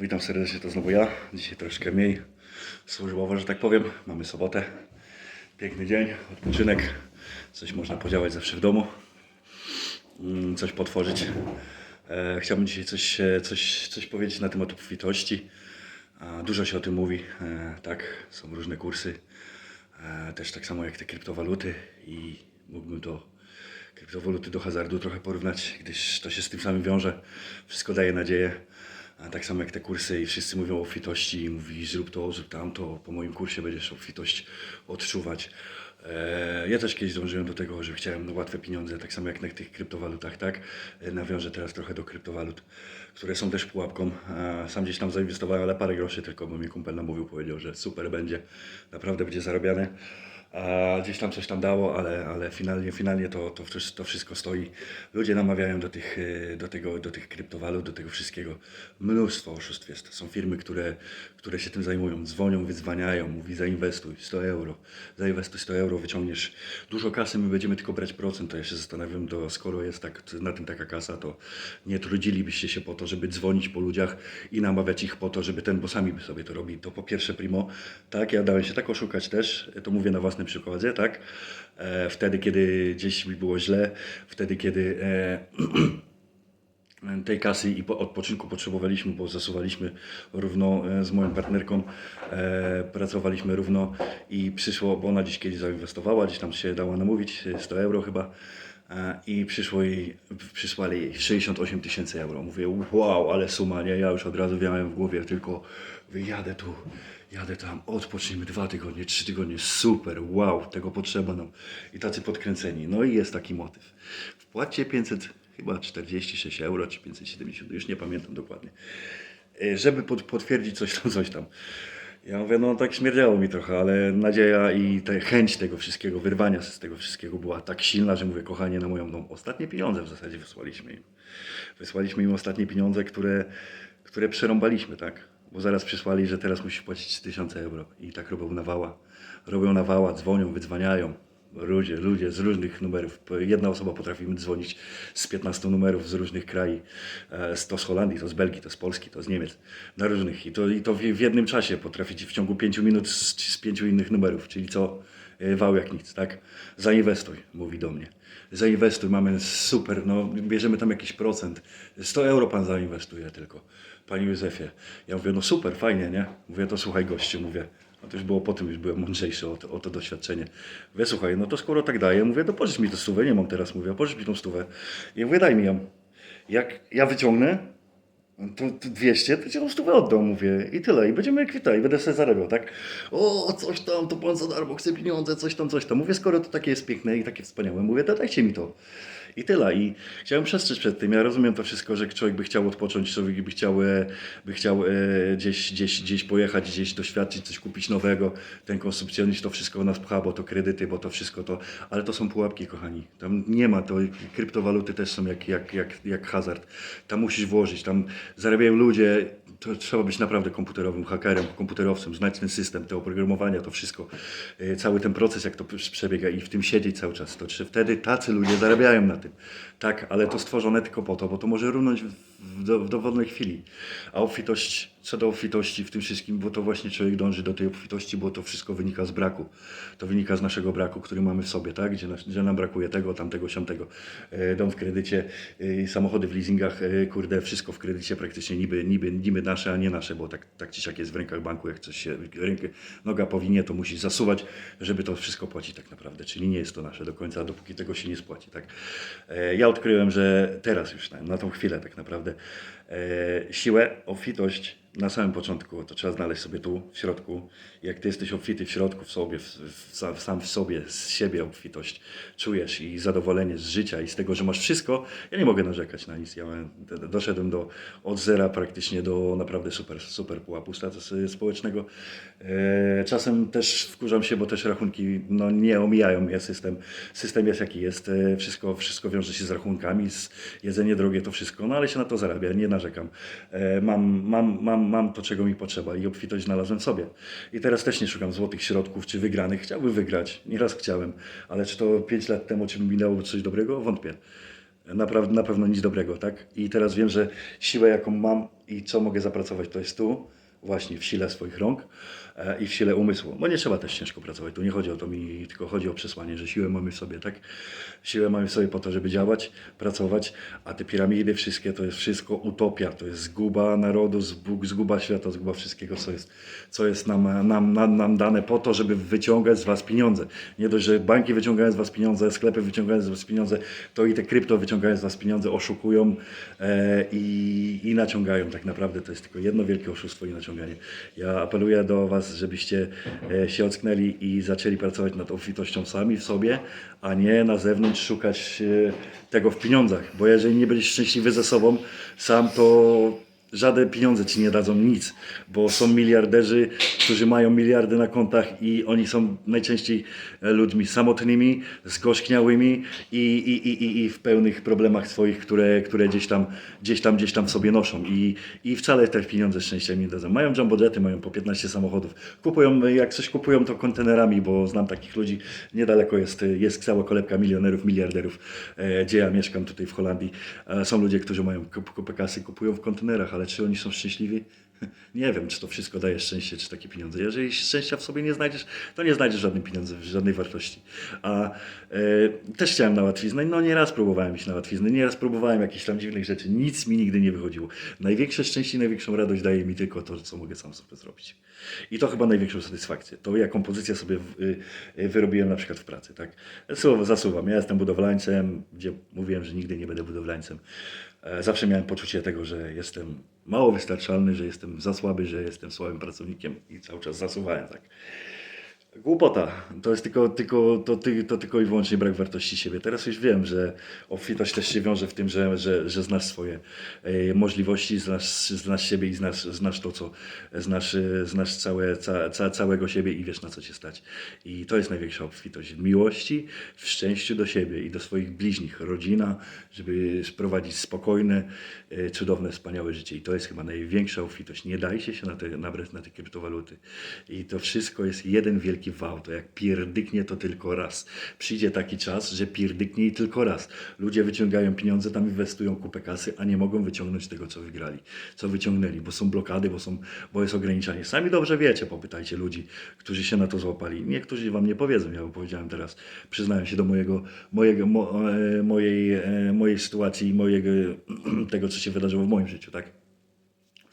Witam serdecznie, to znowu ja. Dzisiaj troszkę mniej służbowo, że tak powiem. Mamy sobotę. Piękny dzień, odpoczynek. Coś można podziałać zawsze w domu. Mm, Coś potworzyć. E, chciałbym dzisiaj coś, e, coś, coś powiedzieć na temat obfitości. Dużo się o tym mówi. E, Tak, są różne kursy. Też tak samo jak te kryptowaluty i mógłbym to kryptowaluty do hazardu trochę porównać, gdyż to się z tym samym wiąże. Wszystko daje nadzieję. A tak samo jak te kursy i wszyscy mówią o obfitości i mówi zrób to, zrób tamto, po moim kursie będziesz obfitość odczuwać. E, Ja też kiedyś dążyłem do tego, że chciałem no, łatwe pieniądze, tak samo jak na tych kryptowalutach, tak? E, Nawiążę teraz trochę do kryptowalut, które są też pułapką. E, Sam gdzieś tam zainwestowałem, ale parę groszy tylko, bo mi kumpel namówił, powiedział, że super będzie, naprawdę będzie zarabiane. A gdzieś tam coś tam dało, ale, ale finalnie, finalnie to, to, to wszystko stoi. Ludzie namawiają do tych, e, do, tego, do tych kryptowalut, do tego wszystkiego. Mnóstwo oszustw jest. Są firmy, które, które się tym zajmują. Dzwonią, wyzwaniają, mówi zainwestuj 100 euro. Zainwestuj 100 euro, wyciągniesz dużo kasy, my będziemy tylko brać procent. To ja się zastanawiam, to skoro jest tak, na tym taka kasa, to nie trudzilibyście się po to, żeby dzwonić po ludziach i namawiać ich po to, żeby ten, bo sami by sobie to robili. To po pierwsze primo, tak, ja dałem się tak oszukać też, to mówię na własnym przykładzie, tak, e, wtedy, kiedy gdzieś mi było źle, wtedy, kiedy e, tej kasy i po- odpoczynku potrzebowaliśmy, bo zasuwaliśmy równo e, z moją partnerką, e, pracowaliśmy równo i przyszło, bo ona gdzieś kiedyś zainwestowała, gdzieś tam się dała namówić, e, 100 euro chyba e, i przyszło jej, przysłali jej 68 tysięcy euro. Mówię, wow, ale suma, nie? Ja już od razu miałem w głowie tylko, wyjadę tu, jadę tam, odpocznijmy dwa tygodnie, trzy tygodnie, super, wow, tego potrzeba nam. I tacy podkręceni. No i jest taki motyw. Wpłaccie 500, chyba 46 euro, czy 570, już nie pamiętam dokładnie. E, Żeby pod, potwierdzić coś tam, coś tam. Ja mówię, no tak śmierdziało mi trochę, ale nadzieja i chęć tego wszystkiego, wyrwania z tego wszystkiego była tak silna, że mówię, kochanie, na moją dom. Ostatnie pieniądze w zasadzie wysłaliśmy im. Wysłaliśmy im ostatnie pieniądze, które, które przerąbaliśmy, tak? Bo zaraz przysłali, że teraz musisz płacić 3000 euro. I tak robią nawała. Robią nawała, dzwonią, wydzwaniają. Ludzie, ludzie z różnych numerów. Jedna osoba potrafi dzwonić z 15 numerów z różnych krajów. E, To z Holandii, to z Belgii, to z Polski, to z Niemiec. Na różnych. I to, i to w, w jednym czasie potrafi ci w ciągu 5 minut z, z pięciu innych numerów. Czyli co? E, Wał jak nic, tak? Zainwestuj, mówi do mnie. Zainwestuj, mamy super, no bierzemy tam jakiś procent. 100 euro pan zainwestuje tylko, panie Józefie. Ja mówię, no super, fajnie, nie? Mówię, to słuchaj gościu, mówię. A to już było po tym, już byłem mądrzejszy o to, o to doświadczenie. Mówię, słuchaj, no to skoro tak daję, mówię, to pożycz mi tę stówę, nie mam teraz, mówię, pożycz mi tą stówę. I mówię, daj mi ją. Jak ja wyciągnę, to, to 200, to ci tą stówę oddam, mówię. I tyle. I będziemy kwita i będę sobie zarabiał, tak? O, coś tam, to pan za darmo chce pieniądze, coś tam, coś tam. Mówię, skoro to takie jest piękne i takie wspaniałe, mówię, to dajcie mi to. I tyle. I chciałem przestrzec przed tym. Ja rozumiem to wszystko, że człowiek by chciał odpocząć, człowiek by chciał, e, by chciał e, gdzieś, gdzieś, gdzieś pojechać, gdzieś doświadczyć, coś kupić nowego. Ten konsumpcjonizm to wszystko nas pcha, bo to kredyty, bo to wszystko to. Ale to są pułapki, kochani. Tam nie ma to. Kryptowaluty też są jak, jak, jak, jak hazard. Tam musisz włożyć, tam zarabiają ludzie. To trzeba być naprawdę komputerowym hakerem, komputerowcem, znać ten system, te oprogramowania, to wszystko, e, cały ten proces, jak to przebiega i w tym siedzieć cały czas. To czy wtedy tacy ludzie zarabiają na tym. Tak, ale to stworzone tylko po to, bo to może runąć w, w, do, w dowolnej chwili. A obfitość, co do obfitości w tym wszystkim, bo to właśnie człowiek dąży do tej obfitości, bo to wszystko wynika z braku. To wynika z naszego braku, który mamy w sobie, tak? Gdzie, nas, gdzie nam brakuje tego, tamtego, siamtego. E, Dom w kredycie, e, samochody w leasingach, e, kurde, wszystko w kredycie praktycznie niby, niby, niby nasze, a nie nasze, bo tak, tak czy siak jest w rękach banku, jak coś się, rękę, noga powinie, to musi zasuwać, żeby to wszystko płacić tak naprawdę. Czyli nie jest to nasze do końca, dopóki tego się nie spłaci, tak? E, Ja odkryłem, że teraz już na, na tą chwilę tak naprawdę e, siłę, obfitość na samym początku to trzeba znaleźć sobie tu, w środku. Jak ty jesteś obfity w środku, w sobie, w, w, sam- w sobie, z siebie obfitość czujesz i zadowolenie z życia i z tego, że masz wszystko, ja nie mogę narzekać na nic. Ja doszedłem do, od zera praktycznie do naprawdę super, super pułapu społecznego. E, czasem też wkurzam się, bo też rachunki no, nie omijają mnie system. System jest jaki jest, e, wszystko, wszystko wiąże się z rachunkami, z jedzenie drogie, to wszystko, no ale się na to zarabia, nie narzekam. E, mam, mam, mam, mam to, czego mi potrzeba i obfitość znalazłem sobie. I teraz też nie szukam złotych środków czy wygranych. Chciałbym wygrać, nieraz chciałem, ale czy to 5 lat temu, czy mi dało coś dobrego? Wątpię. naprawdę, na pewno nic dobrego, tak? I teraz wiem, że siłę, jaką mam i co mogę zapracować, to jest tu, właśnie w sile swoich rąk i w sile umysłu. Bo nie trzeba też ciężko pracować, tu nie chodzi o to mi, tylko chodzi o przesłanie, że siłę mamy w sobie, tak? Siłę mamy w sobie po to, żeby działać, pracować, a te piramidy wszystkie to jest wszystko utopia, to jest zguba narodu, zguba świata, zguba wszystkiego, co jest, co jest nam, nam, nam, nam dane po to, żeby wyciągać z Was pieniądze. Nie dość, że banki wyciągają z Was pieniądze, sklepy wyciągają z Was pieniądze, to i te krypto wyciągają z Was pieniądze, oszukują e, i, i naciągają. Tak naprawdę to jest tylko jedno wielkie oszustwo i naciąganie. Ja apeluję do Was, żebyście e, się ocknęli i zaczęli pracować nad obfitością sami w sobie, a nie na zewnątrz szukać e, tego w pieniądzach. Bo jeżeli nie będziesz szczęśliwy ze sobą sam, to żadne pieniądze ci nie dadzą nic, bo są miliarderzy, którzy mają miliardy na kontach i oni są najczęściej e, ludźmi samotnymi, zgorzkniałymi i, i, i, i- i w pełnych problemach swoich, które, które gdzieś, tam, gdzieś tam gdzieś tam w sobie noszą i, i wcale te pieniądze szczęścia nie dadzą. Mają jumbojety, mają po 15 samochodów, kupują, jak coś kupują to kontenerami, bo znam takich ludzi, niedaleko jest, jest cała kolebka milionerów, miliarderów, e, gdzie ja mieszkam tutaj w Holandii. E, Są ludzie, którzy mają kup- kupę kasy, kupują w kontenerach, ale czy oni są szczęśliwi? Nie wiem, czy to wszystko daje szczęście, czy takie pieniądze. Jeżeli szczęścia w sobie nie znajdziesz, to nie znajdziesz żadnych pieniędzy, żadnej wartości. A e, też chciałem na łatwiznę, no nieraz próbowałem iść na łatwiznę, nieraz próbowałem jakichś tam dziwnych rzeczy, nic mi nigdy nie wychodziło. Największe szczęście, największą radość daje mi tylko to, co mogę sam sobie zrobić. I to chyba największą satysfakcję. To jaką pozycję sobie w, y, y, wyrobiłem na przykład w pracy, tak? Słowo zasuwam. Ja jestem budowlańcem, gdzie mówiłem, że nigdy nie będę budowlańcem. E, Zawsze miałem poczucie tego, że jestem mało wystarczalny, że jestem za słaby, że jestem słabym pracownikiem i cały czas zasuwałem tak. Głupota. To jest tylko, tylko, to, ty- to tylko i wyłącznie brak wartości siebie. Teraz już wiem, że obfitość też się wiąże w tym, że, że, że znasz swoje e, możliwości, znasz, znasz siebie i znasz, znasz to, co znasz, znasz całe, ca, ca, całego siebie i wiesz na co cię stać. I to jest największa obfitość. W miłości, w szczęściu do siebie i do swoich bliźnich, rodzina, żeby sprowadzić spokojne, e, cudowne, wspaniałe życie. I to jest chyba największa obfitość. Nie dajcie się na te, nabrać na te kryptowaluty. I to wszystko jest jeden wielki wał. To jak pierdyknie to tylko raz. Przyjdzie taki czas, że pierdyknie i tylko raz. Ludzie wyciągają pieniądze, tam inwestują kupę kasy, a nie mogą wyciągnąć tego, co wygrali, co wyciągnęli, bo są blokady, bo, są, bo jest ograniczanie. Sami dobrze wiecie, popytajcie ludzi, którzy się na to złapali. Niektórzy wam nie powiedzą, ja powiedziałem teraz, przyznaję się do mojego, mojego, mo, e, mojej, e, mojej sytuacji i mojego, tego, co się wydarzyło w moim życiu, tak?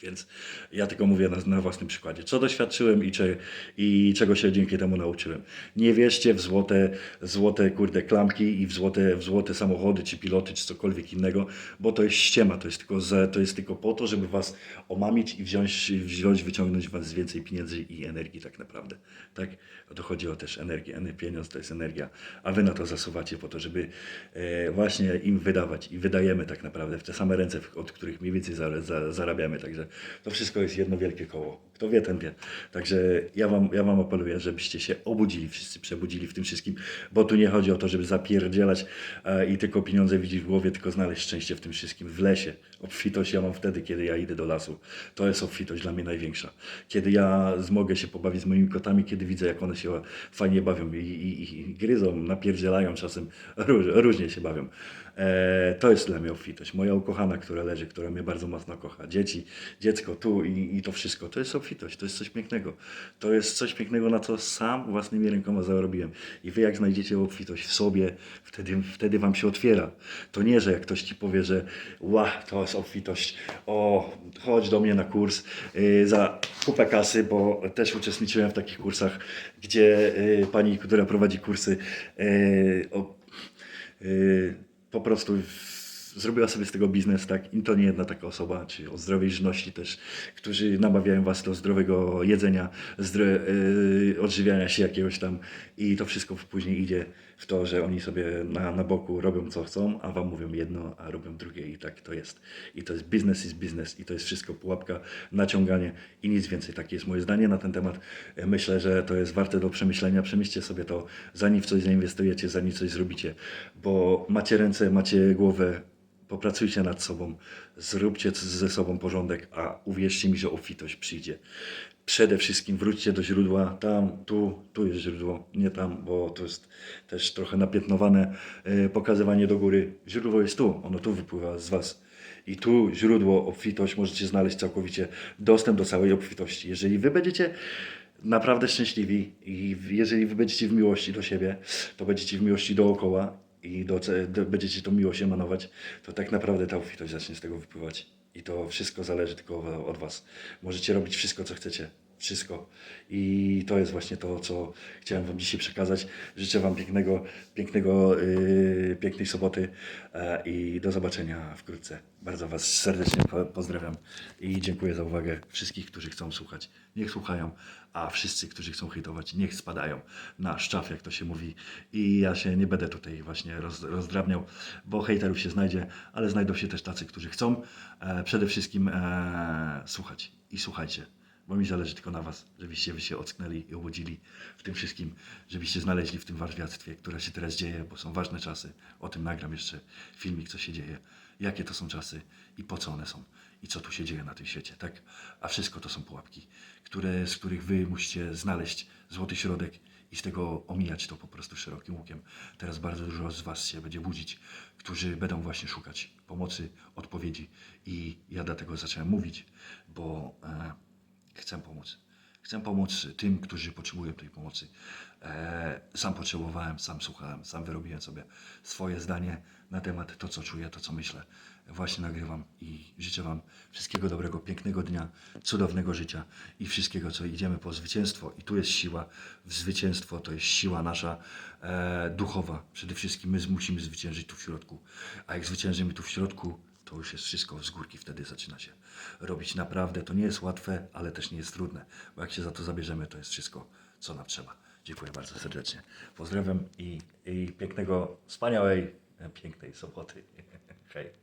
Więc ja tylko mówię na, na własnym przykładzie, co doświadczyłem i, cze, i czego się dzięki temu nauczyłem. Nie wierzcie w złote, złote kurde klamki i w złote, w złote samochody, czy piloty, czy cokolwiek innego, bo to jest ściema, to jest tylko, za, to jest tylko po to, żeby was omamić i wziąć, wziąć, wyciągnąć was więcej pieniędzy i energii tak naprawdę. Tak? To chodzi o też energię. Ener- Pieniądz to jest energia, a wy na to zasuwacie po to, żeby e, właśnie im wydawać i wydajemy tak naprawdę w te same ręce, od których mniej więcej za, za, zarabiamy. Także to wszystko jest jedno wielkie koło. Kto wie, ten wie. Także ja wam, ja wam apeluję, żebyście się obudzili, wszyscy przebudzili w tym wszystkim, bo tu nie chodzi o to, żeby zapierdzielać e, i tylko pieniądze widzieć w głowie, tylko znaleźć szczęście w tym wszystkim, w lesie. Obfitość ja mam wtedy, kiedy ja idę do lasu. To jest obfitość dla mnie największa. Kiedy ja mogę się pobawić z moimi kotami, kiedy widzę, jak one się fajnie bawią i, i, i gryzą, napierdzielają czasem, róż, różnie się bawią. E, to jest dla mnie obfitość. Moja ukochana, która leży, która mnie bardzo mocno kocha. Dzieci, dziecko tu i, i to wszystko. To jest obfitość, to jest coś pięknego. To jest coś pięknego, na co sam własnymi rękoma zarobiłem. I wy jak znajdziecie obfitość w sobie, wtedy, wtedy wam się otwiera. To nie, że jak ktoś ci powie, że ła, to jest obfitość, o, chodź do mnie na kurs y, za kupę kasy, bo też uczestniczyłem w takich kursach, gdzie y, pani, która prowadzi kursy, y, o, y, po prostu zrobiła sobie z tego biznes, tak? I to nie jedna taka osoba, czy o zdrowej żywności też, którzy namawiają was do zdrowego jedzenia, zdro, y, odżywiania się jakiegoś tam i to wszystko później idzie w to, że oni sobie na, na boku robią co chcą, a wam mówią jedno, a robią drugie i tak to jest. I to jest business is business i to jest wszystko pułapka, naciąganie i nic więcej. Takie jest moje zdanie na ten temat. Myślę, że to jest warte do przemyślenia. Przemyślcie sobie to, zanim w coś zainwestujecie, zanim coś zrobicie, bo macie ręce, macie głowę, popracujcie nad sobą, zróbcie ze sobą porządek, a uwierzcie mi, że obfitość przyjdzie. Przede wszystkim wróćcie do źródła, tam, tu, tu jest źródło, nie tam, bo to jest też trochę napiętnowane e, pokazywanie do góry. Źródło jest tu, ono tu wypływa z Was. I tu źródło, obfitość, możecie znaleźć całkowicie dostęp do całej obfitości. Jeżeli Wy będziecie naprawdę szczęśliwi i jeżeli Wy będziecie w miłości do siebie, to będziecie w miłości dookoła i do, do, będziecie tą miłość emanować, to tak naprawdę ta obfitość zacznie z tego wypływać. I to wszystko zależy tylko od Was. Możecie robić wszystko, co chcecie. Wszystko. I to jest właśnie to, co chciałem Wam dzisiaj przekazać. Życzę Wam pięknego, pięknego, yy, pięknej soboty e, i do zobaczenia wkrótce. Bardzo Was serdecznie po- pozdrawiam i dziękuję za uwagę wszystkich, którzy chcą słuchać. Niech słuchają, a wszyscy, którzy chcą hejtować, niech spadają na szczaf, jak to się mówi. I ja się nie będę tutaj właśnie roz, rozdrabniał, bo hejterów się znajdzie, ale znajdą się też tacy, którzy chcą e, przede wszystkim e, słuchać. I słuchajcie, bo mi zależy tylko na Was, żebyście Wy się ocknęli i obudzili w tym wszystkim, żebyście znaleźli w tym warstwiactwie, które się teraz dzieje, bo są ważne czasy. O tym nagram jeszcze filmik, co się dzieje, jakie to są czasy i po co one są i co tu się dzieje na tym świecie, tak? A wszystko to są pułapki, które, z których Wy musicie znaleźć złoty środek i z tego omijać to po prostu szerokim łukiem. Teraz bardzo dużo z Was się będzie budzić, którzy będą właśnie szukać pomocy, odpowiedzi i ja dlatego zacząłem mówić, bo e, chcę pomóc. Chcę pomóc tym, którzy potrzebują tej pomocy. E, sam potrzebowałem, sam słuchałem, sam wyrobiłem sobie swoje zdanie na temat to, co czuję, to, co myślę. Właśnie nagrywam i życzę Wam wszystkiego dobrego, pięknego dnia, cudownego życia i wszystkiego, co idziemy po zwycięstwo. I tu jest siła. Zwycięstwo to jest siła nasza e, duchowa. Przede wszystkim my musimy zwyciężyć tu w środku. A jak zwyciężymy tu w środku, to już jest wszystko z górki, wtedy zaczyna się robić naprawdę. To nie jest łatwe, ale też nie jest trudne, bo jak się za to zabierzemy, to jest wszystko, co nam trzeba. Dziękuję bardzo serdecznie. Pozdrawiam i, i pięknego, wspaniałej, e, pięknej soboty. Hej.